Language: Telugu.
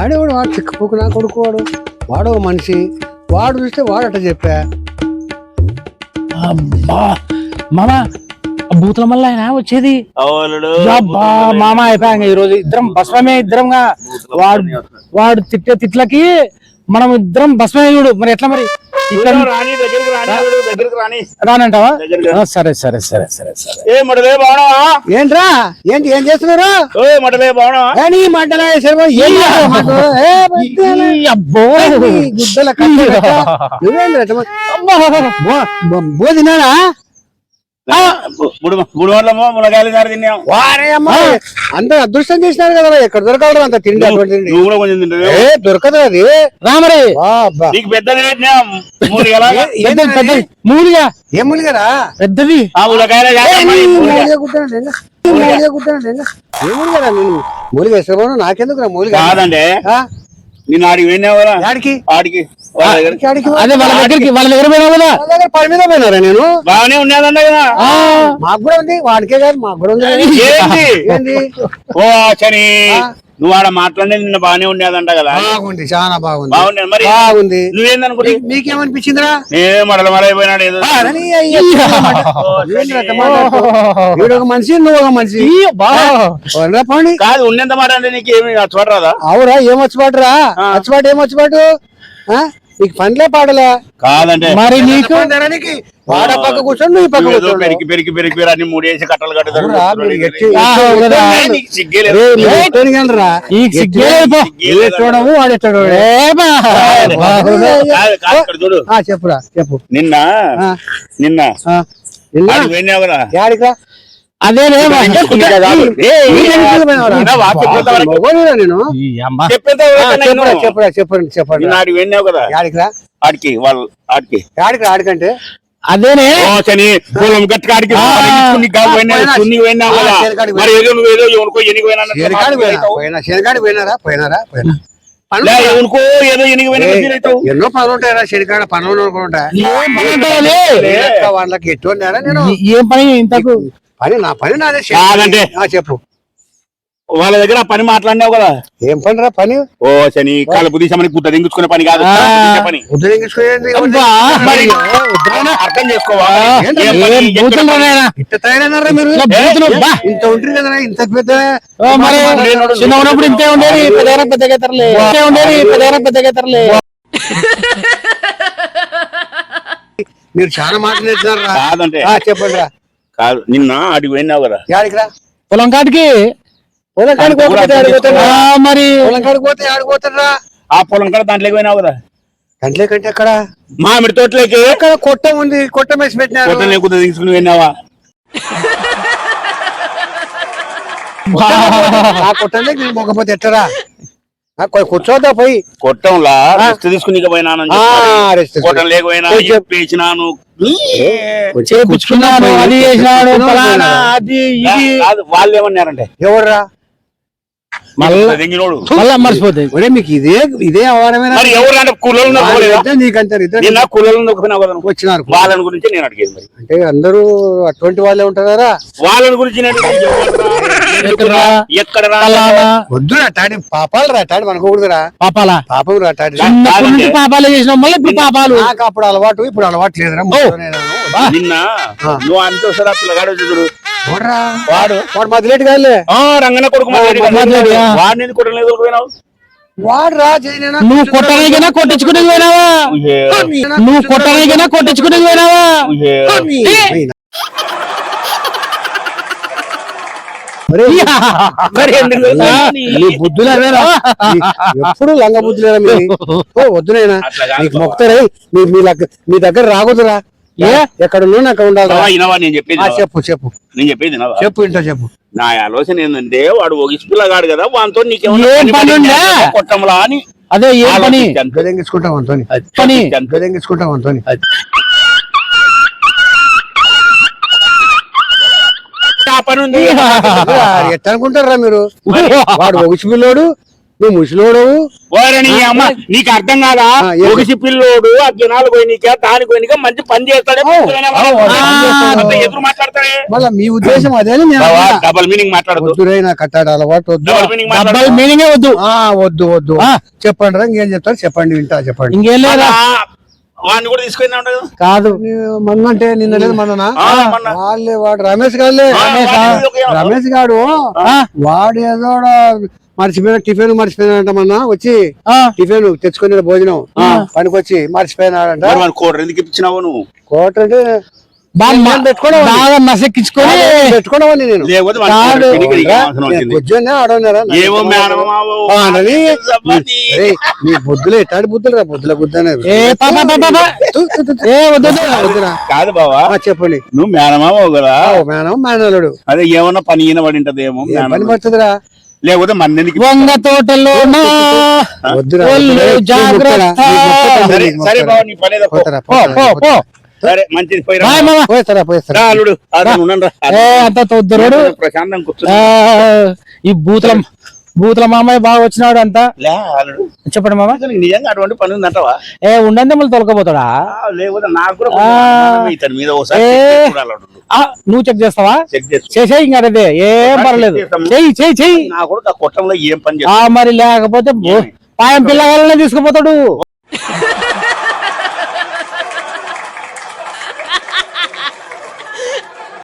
వాడేవాడు వాడు చిక్కుపోకు నా కొడుకు వాడు వాడు ఒక మనిషి వాడు చూస్తే వాడు అట్ట చెప్పా. అబ్బా మామ భూతుల మళ్ళీ ఆయన వచ్చేది? అబ్బా మామ అయిపోయాం ఈ రోజు ఇద్దరం భస్మమే ఇద్దరంగా. వాడు వాడు తిట్టే తిట్లకి మనం ఇద్దరం భస్మమే చూడు. మరి ఎట్లా మరి? ఇక్కడ రాని దగ్గరికి రాని దగ్గరికి రాని రానంటావా? సరే సరే సరే సరే సరే. ఏ మడలే బాగున్నావా ఏంట్రా? ఏంటి ఏం చేస్తున్నారు? ఏ మడలే నీ అబ్బో. గుడ్డల కట్టె. నువ్వేంద్రా బోధినాడా మూడు మూడు వందలమో మునగాయలు గారు తిన్నాం. వారే అమ్మ. అంత అదృష్టం చేసినారు కదా ఎక్కడ దొరకవడం అంత తిండి నువ్వు కూడా కొంచెం దొరకదు అది. రామరే. నీకు పెద్దది పెట్టినాం. మూలిగా ఏం ములిగరా? పెద్దది. ఆ మునగాయలు మూలిగ. నేను? వేసుకోను నాకెందుకు మూలిగ? కాదండి. ఆ? నిన్ను ఆడికి కదా. యాడికి? ఆడికి. అదే వాళ్ళ దగ్గరికి వాళ్ళ దగ్గర పోయినావు కదా? పని మీద పోయినారా నేను? బాగానే కదా? మాకు కూడా ఉంది. వాడికే కాదు మాకు కూడా ఉంది. ఓ శని నువ్వు ఆడ మాట్లాడేది నిన్న బాగానే ఉండేదంట కదా? బాగుంది చాలా బాగుంది. బాగుండే మరి బాగుంది. నువ్వేందనుకుంటే మీకేమనిపించిందిరా? నేను మడల మరైపోయినాడు ఏదో. ఒక మనిషి నువ్వు ఒక మనిషి. పోనీ. కాదు ఉన్నంత మాట అంటే నీకేమి చూడరాదా అవురా ఏం వచ్చిపాటురా వచ్చిపాటు ఏం వచ్చిపాటు ఆ? నీకు పనిలే పాడలే. కాదంటే. మరి నీకు? వాడ పక్క కూర్చొని నువ్వు పక్క పెరికి పెరికి అన్ని మూడేసి కట్టలు చెప్పురా చెప్పు. నిన్న నిన్న. చెప్పండి చెప్పండి ఆడికి కదా ఆడికి వాళ్ళు ఆడికి. యాడికిరా ఆడికంటే అదేనే పొలం గట్టుకు ఆడికి సున్ని పోయినా కదా మరి ఏదో ఎవరికో పోయినా పోయినారా? పోయినారా? పోయినా. ఏదో. ఎన్నో పనులు ఉంటాయరా శనికాడ పనులు? వాళ్ళకి నేను ఏం పని ఇంతకు పని నా పని నాదే చెప్పు వాళ్ళ దగ్గర పని మాట్లాడినావు కదా? ఏం పని రా పని? ఓ శని కలుపు తీసామని గుట్ట దించుకునే పని కాదు. పని. అర్థం చేసుకోవాలి? ఇంత ఉండేది పెద్దగా పెద్దగా తరలే ఇంతే ఉండేది పెద్దగా పెద్దగా తరలే మీరు చాలా మాట్లాడుతున్నారు రా కాదంటే. ఆ, చెప్పండి రా కాదు నిన్న ఆడికి పోయినావు కదా. పొలం కాడికి మరి. ఆ పొలం కూడా దాంట్లోకి పోయినావు కదా. కంట్లే కంటే అక్కడ మామిడి తోటలోకి. అక్కడ కొట్టం ఉంది? కొట్టం వేసి కొత్త లేకుండా దించుకుని పోయినావా? ఆ కొట్టంలోకి నేను మొక్కపోతే ఎట్టరా ఆ, కొ- కూర్చోద్దా పోయి. కొట్టంలా? రెస్ట్ తీసుకుని తీసుకుని. కొట్టం లేకపోయినా చెప్పేసినాను అది వాళ్ళు ఏమన్నారంటే? ఎవర్రా మళ్ళా మర్చిపోతాయి ఒరే మీకు ఇదే ఇదే అవారమేనా. వచ్చినారు. వాళ్ళని గురించి నేను అడిగేది మరి. అంటే అందరూ అటువంటి వాళ్ళే ఉంటారా? వాళ్ళని గురించి వద్దు టాడి పాపాలు రా టాడి మనకూడదురా పాపాలా? పాపం రా టాడి చిన్నప్పటి నుంచి పాపాలే చేసినావు మళ్ళీ ఇప్పుడు పాపాలు. నాకు అప్పుడు అలవాటు ఇప్పుడు అలవాటు లేదురా. నిన్న నువ్వు అంత వస్తారా పిల్లగాడు చూడు. వాడు. వాడు మదిలేటు కాదులే. ఆ రంగన కొడుకు కొట్టలేదు వాడు రా జైనేనా నువ్వు కొట్టడానికైనా కొట్టించుకునేది పోయినావా? నువ్వు కొట్టడానికైనా కొట్టించుకునేది పోయినావా? మరి ఎందుకు నీ బుద్ధులు అవేరా నీ- ఎప్పుడు లంగ బుద్ధులేరా మీరు ఓ వద్దునైనా అట్లా కాదు నీకు మొక్తారా మీ మీ దగ్గర మీ దగ్గర రాకూడదురా. ఏ? ఎక్కడ ఉన్నా అక్కడ ఉండాలి బావా, వినవా నేను చెప్పేది? చెప్పు చెప్పు. నేను చెప్పేది? చెప్పు ఇంటో చెప్పు. నా ఆలోచన ఏంటంటే వాడు ఒగిసి పిల్లగాడు కదా వానితో ఏం నీకేమన్నా? కొట్టంలా అని అదే ఏ పని. గదెంగించుకుంటాం అంతోని? పని? ఆలోచించాను. గదెంగించుకుంటాం అంతోని? ఆ పని ఉంది? అనుకుంటారా మీరు? వాడు పిల్లోడు నువ్వు ముసలోడవు అమ్మ నీకు అర్థం కాదా? ఒకసి పిల్లోడు ఆ జనాలు పోయినీక దాని పోయినక మంచి పని చేస్తాడే. పొద్దుగానే వాడు. అవు, ఆ, అవు. అంత ఎదురు మాట్లాడతాడే. మళ్ళా మీ ఉద్దేశం అదే డబల్ మీనింగ్ మాట్లాడదు కట్టాడు అలవాటు వద్దు. డబల్ మీనింగ్ వద్దు ఆ వద్దు. వద్దు. చెప్పండి రా ఇంకేం చెప్తారు? చెప్పండి వింటా చెప్పండి. ఇంకేం లేదా? వాడిని కూడా తీసుకుని ఉండదు కాదు? మొన్న అంటే నిన్న లేదు మొన్ననా. వాళ్ళే వాడు రమేష్ గారులే రమేష్? గాడు ఆ, వాడు ఏదో మర్చిపోయిన టిఫిన్ మర్చిపోయినాడంట మొన్న వచ్చి ఆ, టిఫిన్ తెచ్చుకునే భోజనం పనికొచ్చి మర్చిపోయినాడంట. మరి వాడిని కోట ఎందుకు ఇప్పించినావు నువ్వు? కోట అంటే బాగా నేను పెట్టుకోవడం నేను. నీ బుద్ధులు ఎట్టాడి బుద్ధులు రా బుద్ధుల బుద్ధి అనేది ఏ పాప పాప పాప. తు, తు, తు, తు. ఏ వద్దు వద్దు. వద్దురా. కాదు బావా. ఆ, చెప్పండి. నువ్వు మేనమావో కదా ఓ మేనం మేనలుడు అదే ఏమన్నా పని ఈయన పడి ఉంటదేమో ఏ మేనమామ. పని పడుతుందిరా? లేకపోతే మన ఎందుకు వంగ తోటలో జాగ్రత్త. సరే. బావ నీ పని సరే మంచిది పోయి రా. బాయ్ మామ. పోతారా పోతారా రా, అల్లుడు అంత తొద్దురోడు ప్రశాంతం కూర్చో ఆ, ఈ బూతుల బూతుల మామయ్య బాగా వచ్చినాడు అంతా. చెప్పండి మామ. నిజంగా అటువంటి పని ఉందంటవా? ఏ ఉండండి మళ్ళీ తొలకపోతాడా? ఆ, లేకపోతే నాకు కూడా నువ్వు చెక్ చేస్తావా? చెక్ చేసి చేసేయి ఇంకా అదే. ఏం పర్లేదు. చెయ్యి చెయ్యి చెయ్యి నా కొట్టంలో ఏం పని మరి లేకపోతే పాయం పిల్లగాళ్ళనే తీసుకుపోతాడు.